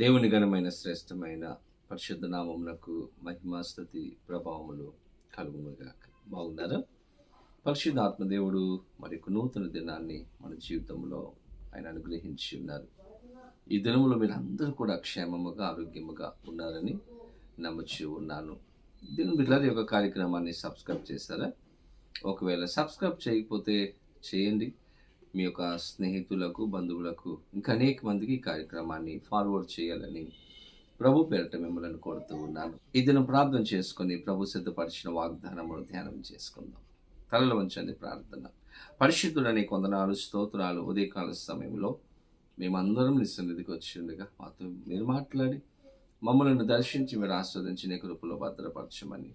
దేవుని ఘనమైన శ్రేష్టమైన పరిశుద్ధ నామమునకు మహిమాస్థుతి ప్రభావములు కలుగునుగాక. బాగున్నారా? పరిశుద్ధ ఆత్మదేవుడు మరి ఒక నూతన దినాన్ని మన జీవితంలో ఆయన అనుగ్రహించి ఉన్నారు. ఈ దినములో మీరు అందరూ కూడా క్షేమముగా ఆరోగ్యముగా ఉన్నారని నమ్ముచి ఉన్నాను. దీని బిడ్డల యొక్క కార్యక్రమాన్ని సబ్స్క్రైబ్ చేస్తారా ఒకవేళ సబ్స్క్రైబ్ చేయకపోతే చేయండి. మీ యొక్క స్నేహితులకు బంధువులకు ఇంకా అనేక మందికి ఈ కార్యక్రమాన్ని ఫార్వర్డ్ చేయాలని ప్రభు పేరట మిమ్మల్ని కోరుతూ ఉన్నాను. ఈ ప్రార్థన చేసుకుని ప్రభు సిద్ధపరిచిన వాగ్దానమును ధ్యానం చేసుకుందాం. తలలో ఉంచండి ప్రార్థన. పరిశుద్ధుడని కొందనాలు స్తోత్రాలు ఉదయకాల సమయంలో మేమందరం నీ సన్నిధికి వచ్చి మాతో మీరు మాట్లాడి మమ్మల్ని దర్శించి మీరు ఆస్వాదించిన కృపలో భద్రపరచమని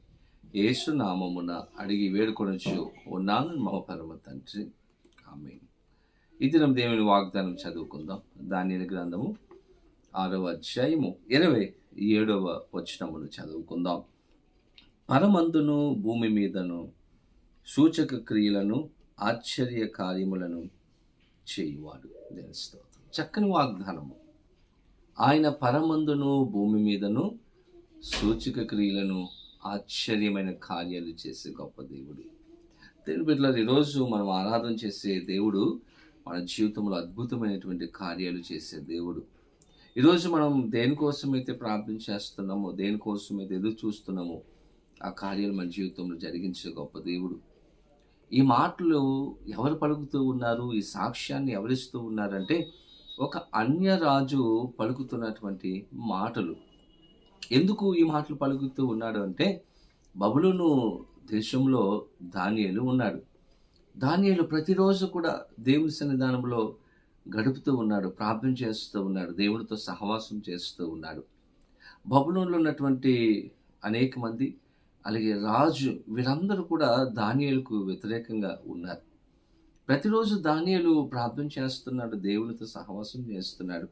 ఏసునామమున అడిగి వేడుకొనొచ్చు ఉన్నాను మా పరమ తండ్రి. ఆమె ఈ దినం దేవుని వాగ్దానం చదువుకుందాం. దాని గ్రంథము ఆరవ అధ్యాయము ఇరవై ఏడవ వచనమును చదువుకుందాం. పరమందును భూమి మీదను సూచక క్రియలను ఆశ్చర్య కార్యములను చేయువాడు. దేని చక్కని వాగ్దానము. ఆయన పరమందును భూమి మీదను సూచక క్రియలను ఆశ్చర్యమైన కార్యాలు చేసే గొప్ప దేవుడు. దేవుని ఈరోజు మనం ఆరాధన చేసే దేవుడు మన జీవితంలో అద్భుతమైనటువంటి కార్యాలు చేసే దేవుడు. ఈరోజు మనం దేనికోసమైతే ప్రార్థన చేస్తున్నామో దేనికోసమైతే ఎదురు చూస్తున్నామో ఆ కార్యాలు మన జీవితంలో జరిగించే గొప్ప దేవుడు. ఈ మాటలు ఎవరు పలుకుతూ ఉన్నారు? ఈ సాక్ష్యాన్ని ఎవరిస్తూ ఉన్నారంటే ఒక అన్య రాజు పలుకుతున్నటువంటి మాటలు. ఎందుకు ఈ మాటలు పలుకుతూ ఉన్నాడు అంటే బబులును దేశంలో ధాన్యాలు ఉన్నాడు. దానియలు ప్రతిరోజు కూడా దేవుని సన్నిధానంలో గడుపుతూ ఉన్నాడు ప్రార్థన చేస్తూ ఉన్నాడు దేవుడితో సహవాసం చేస్తూ ఉన్నాడు. బబులంలో ఉన్నటువంటి అనేక మంది అలాగే రాజు వీరందరూ కూడా దానియలకు వ్యతిరేకంగా ఉన్నారు. ప్రతిరోజు దానియలు ప్రార్థన చేస్తున్నాడు దేవునితో సహవాసం చేస్తున్నాడు.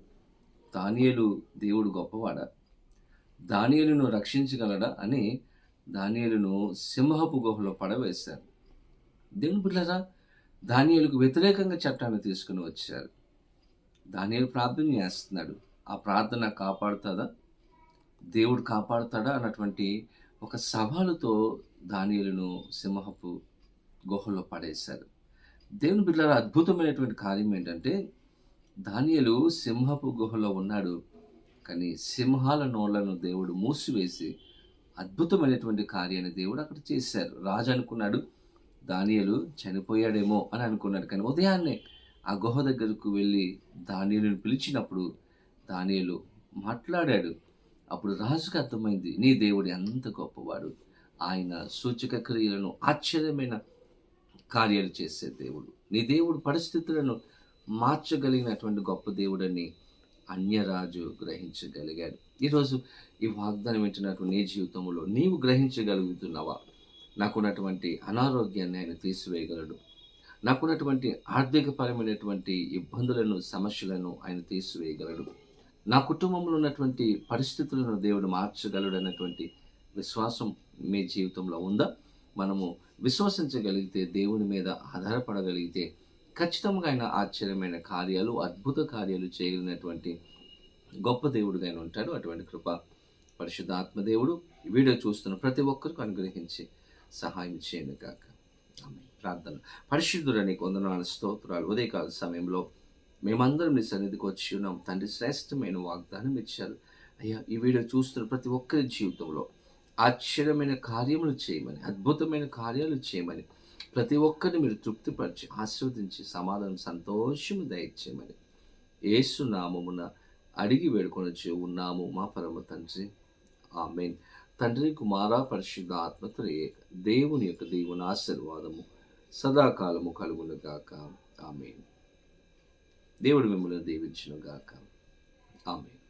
దానియలు దేవుడు గొప్పవాడా? దానియలను రక్షించగలడా అని దానియలను సింహపు గుహలో పడవేశారు. దేవుని బిడ్డరా ధాన్యాలకు వ్యతిరేకంగా చట్టాన్ని తీసుకుని వచ్చారు. ధాన్యాలు ప్రార్థన చేస్తున్నాడు. ఆ ప్రార్థన కాపాడుతుందా దేవుడు కాపాడుతాడా? అన్నటువంటి ఒక సవాలుతో దానియేలును సింహపు గుహలో పడేశారు. దేవుని బిడ్డల అద్భుతమైనటువంటి కార్యం ఏంటంటే దానియలు సింహపు గుహలో ఉన్నాడు కానీ సింహాల నోళ్ళను దేవుడు మూసివేసి అద్భుతమైనటువంటి కార్యాన్ని దేవుడు అక్కడ చేశారు. రాజు అనుకున్నాడు దానియలు చనిపోయాడేమో అని అనుకున్నాడు. కానీ ఉదయాన్నే ఆ గుహ దగ్గరకు వెళ్ళి దానియలను పిలిచినప్పుడు దానియలు మాట్లాడాడు. అప్పుడు రాజుకు అర్థమైంది నీ దేవుడు ఎంత గొప్పవాడు. ఆయన సూచక క్రియలను ఆశ్చర్యమైన కార్యాలు చేసే దేవుడు. నీ దేవుడు పరిస్థితులను మార్చగలిగినటువంటి గొప్ప దేవుడని అన్యరాజు గ్రహించగలిగాడు. ఈరోజు ఈ వాగ్దానం వింటున్నటువంటి నీ జీవితంలో నీవు గ్రహించగలుగుతున్నావా? నాకున్నటువంటి అనారోగ్యాన్ని ఆయన తీసివేయగలడు. నాకున్నటువంటి ఆర్థికపరమైనటువంటి ఇబ్బందులను సమస్యలను ఆయన తీసివేయగలడు. నా కుటుంబంలో ఉన్నటువంటి పరిస్థితులను దేవుడు మార్చగలడు అన్నటువంటి విశ్వాసం మీ జీవితంలో ఉందా? మనము విశ్వసించగలిగితే దేవుని మీద ఆధారపడగలిగితే ఖచ్చితంగా ఆయన ఆశ్చర్యమైన కార్యాలు అద్భుత కార్యాలు చేయగలిగినటువంటి గొప్ప దేవుడుగా ఆయన ఉంటాడు. అటువంటి కృప పరిశుద్ధాత్మ దేవుడు. వీడియో చూస్తున్న ప్రతి ఒక్కరికి అనుగ్రహించి సహాయం చేయను కాక ఆమె ప్రార్థన. పరిశుద్ధులని కొందనాలు స్తోత్రాలు. ఉదయకాల సమయంలో మేమందరం నీ సన్నిధికి వచ్చి ఉన్నాం. తండ్రి శ్రేష్టమైన వాగ్దానం ఇచ్చారు. అయ్యా ఈ వీడియో చూస్తున్న ప్రతి ఒక్కరి జీవితంలో ఆశ్చర్యమైన కార్యములు చేయమని అద్భుతమైన కార్యాలు చేయమని ప్రతి ఒక్కరిని మీరు తృప్తిపరిచి ఆస్వాదించి సమాధానం సంతోషము దయచేయమని ఏసునామమున అడిగి వేడుకొని ఉన్నాము మా పరమ తండ్రి. ఆమెన్. తండ్రి కుమార పరిశుద్ధ ఆత్మతో దేవుని యొక్క దేవుని ఆశీర్వాదము సదాకాలము కలుగునుగాక. గాక దేవుడు మిమ్మల్ని దీవించునుగాక. గాక